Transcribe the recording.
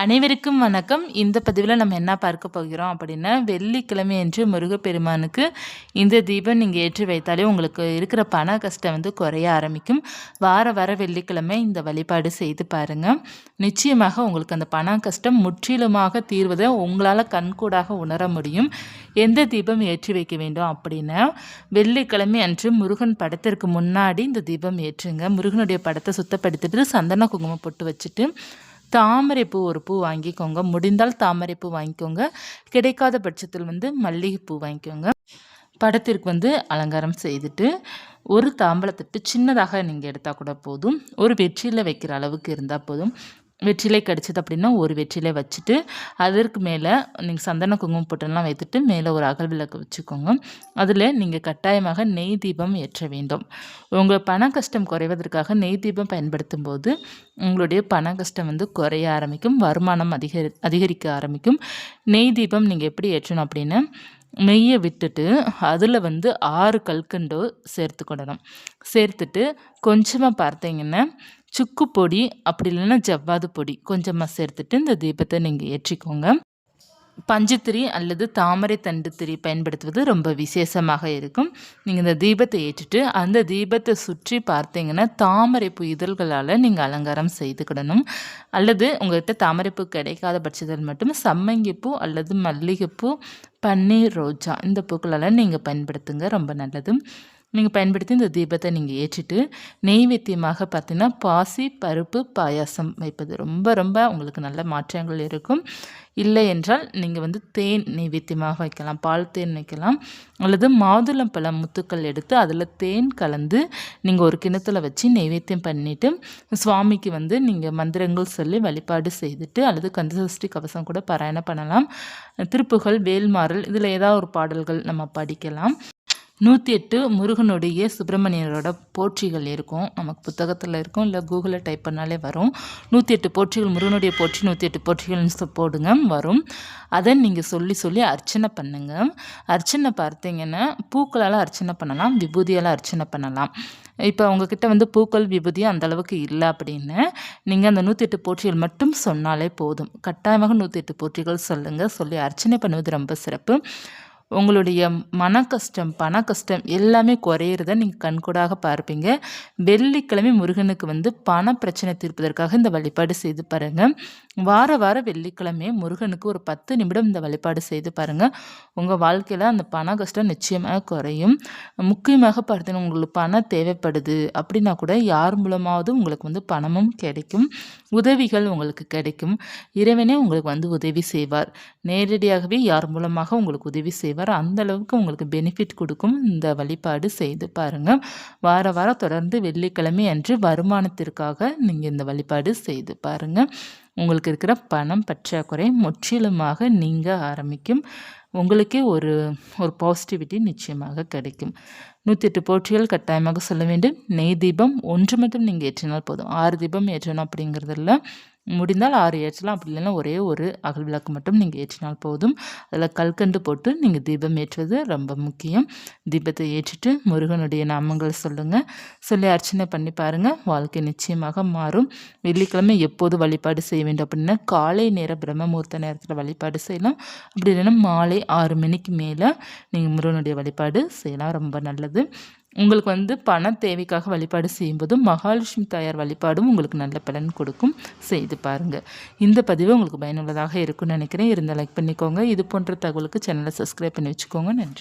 அனைவருக்கும் வணக்கம். இந்த பதிவில் நம்ம என்ன பார்க்க போகிறோம் அப்படின்னா வெள்ளிக்கிழமை என்று முருகப்பெருமானுக்கு இந்த தீபம் நீங்கள் ஏற்றி வைத்தாலே உங்களுக்கு இருக்கிற பண கஷ்டம் வந்து குறைய ஆரம்பிக்கும். வார வார வெள்ளிக்கிழமை இந்த வழிபாடு செய்து பாருங்கள் நிச்சயமாக உங்களுக்கு அந்த பண கஷ்டம் முற்றிலுமாக தீர்வதை உங்களால் கண்கூடாக உணர முடியும். எந்த தீபம் ஏற்றி வைக்க வேண்டும் அப்படின்னா வெள்ளிக்கிழமை அன்று முருகன் படத்திற்கு முன்னாடி இந்த தீபம் ஏற்றுங்க. முருகனுடைய படத்தை சுத்தப்படுத்திட்டு சந்தன குங்குமம் போட்டு வச்சுட்டு தாமரை பூ ஒரு பூ வாங்கிக்கோங்க. முடிந்தால் தாமரை பூ வாங்கிக்கோங்க. கிடைக்காத பட்சத்தில் வந்து மல்லிகைப்பூ வாங்கிக்கோங்க. படத்திற்கு வந்து அலங்காரம் செய்துட்டு ஒரு தாம்பழத்தட்டு சின்னதாக நீங்கள் எடுத்தால் கூட போதும். ஒரு வெற்றியில் வைக்கிற அளவுக்கு இருந்தால் போதும். வெற்றிலை கிடச்சிது அப்படின்னா ஒரு வெற்றிலை வச்சுட்டு அதற்கு மேலே நீங்கள் சந்தன குங்குமம் பொட்டெல்லாம் வைத்துட்டு மேலே ஒரு அகல் விளக்கு வச்சுக்கோங்க. அதில் நீங்கள் கட்டாயமாக நெய் தீபம் ஏற்ற வேண்டும். உங்கள் பண கஷ்டம் குறைவதற்காக நெய் தீபம் பயன்படுத்தும் போது உங்களுடைய பண கஷ்டம் வந்து குறைய ஆரம்பிக்கும் வருமானம் அதிகரி அதிகரிக்க ஆரம்பிக்கும். நெய் தீபம் நீங்கள் எப்படி ஏற்றணும் அப்படின்னா நெய்யை விட்டுட்டு அதில் வந்து ஆறு கல்கண்டோ சேர்த்துக்கிடணும் சேர்த்துட்டு கொஞ்சமாக பார்த்தீங்கன்னா சுக்கு பொடி அப்படி இல்லைன்னா ஜவ்வாது பொடி கொஞ்சமாக சேர்த்துட்டு இந்த தீபத்தை நீங்கள் ஏற்றிக்கோங்க. பஞ்சுத்திரி அல்லது தாமரை தண்டு திரி பயன்படுத்துவது ரொம்ப விசேஷமாக இருக்கும். நீங்கள் இந்த தீபத்தை ஏற்றிட்டு அந்த தீபத்தை சுற்றி பார்த்தீங்கன்னா பூ இதழ்களால் நீங்கள் அலங்காரம் செய்துக்கிடணும். அல்லது உங்கள்கிட்ட தாமரை பூ கிடைக்காத பட்சத்தில் மட்டும் சம்மங்கிப்பூ அல்லது மல்லிகைப்பூ பன்னீர் ரோஜா இந்த பூக்களால் நீங்கள் பயன்படுத்துங்க. ரொம்ப நல்லது. நீங்கள் பயன்படுத்தி இந்த தீபத்தை நீங்கள் ஏற்றிட்டு நெய்வேத்தியமாக பார்த்தீங்கன்னா பாசி பருப்பு பாயாசம் வைப்பது ரொம்ப ரொம்ப உங்களுக்கு நல்ல மாற்றங்கள் இருக்கும். இல்லை என்றால் நீங்கள் வந்து தேன் நெய்வேத்தியமாக வைக்கலாம் பால் தேன் வைக்கலாம் அல்லது மாதுளம்பழம் முத்துக்கள் எடுத்து அதில் தேன் கலந்து நீங்கள் ஒரு கிணத்துல வச்சு நெய்வேத்தியம் பண்ணிவிட்டு சுவாமிக்கு வந்து நீங்கள் மந்திரங்கள் சொல்லி வழிபாடு செய்துட்டு அல்லது கந்தசஷ்டி கவசம் கூட பாராயணம் பண்ணலாம். திருப்புகள் வேல்மாறல் இதில் ஏதாவது ஒரு பாடல்கள் நம்ம படிக்கலாம். நூற்றி எட்டு முருகனுடைய சுப்பிரமணியரோட போற்றிகள் இருக்கும். நமக்கு புத்தகத்தில் இருக்கும். இல்லை கூகுளில் டைப் பண்ணாலே வரும். நூற்றி எட்டு போற்றிகள் முருகனுடைய போற்றி நூற்றி எட்டு போற்றிகள்னு போடுங்க வரும். அதை நீங்கள் சொல்லி சொல்லி அர்ச்சனை பண்ணுங்கள் அர்ச்சனை பார்த்தீங்கன்னா பூக்களால் அர்ச்சனை பண்ணலாம் விபூதியால் அர்ச்சனை பண்ணலாம். இப்போ அவங்கக்கிட்ட வந்து பூக்கள் விபூதி அந்த அளவுக்கு இல்லை அப்படின்னு நீங்கள் அந்த நூற்றி எட்டு போற்றிகள் மட்டும் சொன்னாலே போதும். கட்டாயமாக நூற்றி எட்டு போற்றிகள் சொல்லுங்கள் சொல்லி அர்ச்சனை பண்ணுவது ரொம்ப சிறப்பு. உங்களுடைய மன கஷ்டம் பண கஷ்டம் எல்லாமே குறையிறத நீங்கள் கண்கூடாக பார்ப்பீங்க. வெள்ளிக்கிழமை முருகனுக்கு வந்து பண பிரச்சனை தீர்ப்பதற்காக இந்த வழிபாடு செய்து பாருங்கள் வார வார வெள்ளிக்கிழமை முருகனுக்கு ஒரு பத்து நிமிடம் இந்த வழிபாடு செய்து பாருங்கள் உங்கள் வாழ்க்கையில் அந்த பண கஷ்டம் நிச்சயமாக குறையும். முக்கியமாக பார்த்தீங்கன்னா உங்களுக்கு பணம் தேவைப்படுது அப்படின்னா கூட யார் மூலமாவது உங்களுக்கு வந்து பணமும் கிடைக்கும். உதவிகள் உங்களுக்கு கிடைக்கும். இறைவனே உங்களுக்கு வந்து உதவி செய்வார். நேரடியாகவே யார் மூலமாக உங்களுக்கு உதவி செய்வார்? அந்த அந்தளவுக்கு உங்களுக்கு பெனிஃபிட் கொடுக்கும் இந்த வழிபாடு செய்து பாருங்கள் வார வாரம் தொடர்ந்து வெள்ளிக்கிழமை அன்று வருமானத்திற்காக நீங்கள் இந்த வழிபாடு செய்து பாருங்கள் உங்களுக்கு இருக்கிற பணம் பற்றாக்குறை முற்றிலுமாக நீங்க ஆரம்பிக்கும். உங்களுக்கே ஒரு ஒரு பாசிட்டிவிட்டி நிச்சயமாக கிடைக்கும். நூற்றி எட்டு போற்றிகள் கட்டாயமாக சொல்ல வேண்டும். நெய் தீபம் ஒன்று மட்டும் நீங்கள் ஏற்றினால் போதும். ஆறு தீபம் ஏற்றணும் அப்படிங்கிறதுல முடிந்தால் ஆறு ஏற்றலாம். அப்படி இல்லைன்னா ஒரே ஒரு அகல் விளக்கு மட்டும் நீங்கள் ஏற்றினால் போதும். அதில் கல்கண்டு போட்டு நீங்கள் தீபம் ஏற்றுவது ரொம்ப முக்கியம். தீபத்தை ஏற்றிட்டு முருகனுடைய நாமங்கள் சொல்லுங்கள் சொல்லி அர்ச்சனை பண்ணி பாருங்கள் வாழ்க்கை நிச்சயமாக மாறும். வெள்ளிக்கிழமை எப்போது வழிபாடு செய்ய வேண்டும் அப்படின்னா காலை நேரம் பிரம்மமூர்த்த நேரத்தில் வழிபாடு செய்யலாம். அப்படி இல்லைன்னா மாலை ஆறு மணிக்கு மேலே நீங்கள் முருகனுடைய வழிபாடு செய்யலாம். ரொம்ப நல்லது. உங்களுக்கு வந்து பண தேவைக்காக வழிபாடு செய்யும்போதும் மகாலட்சுமி தாயார் வழிபாடும் உங்களுக்கு நல்ல பலன் கொடுக்கும். செய்து பாருங்கள் இந்த பதிவு உங்களுக்கு பயனுள்ளதாக இருக்கும்னு நினைக்கிறேன். இருந்தால் லைக் பண்ணிக்கோங்க. இது போன்ற தகவலுக்கு சேனலை சப்ஸ்கிரைப் பண்ணி வச்சுக்கோங்க. நன்றி.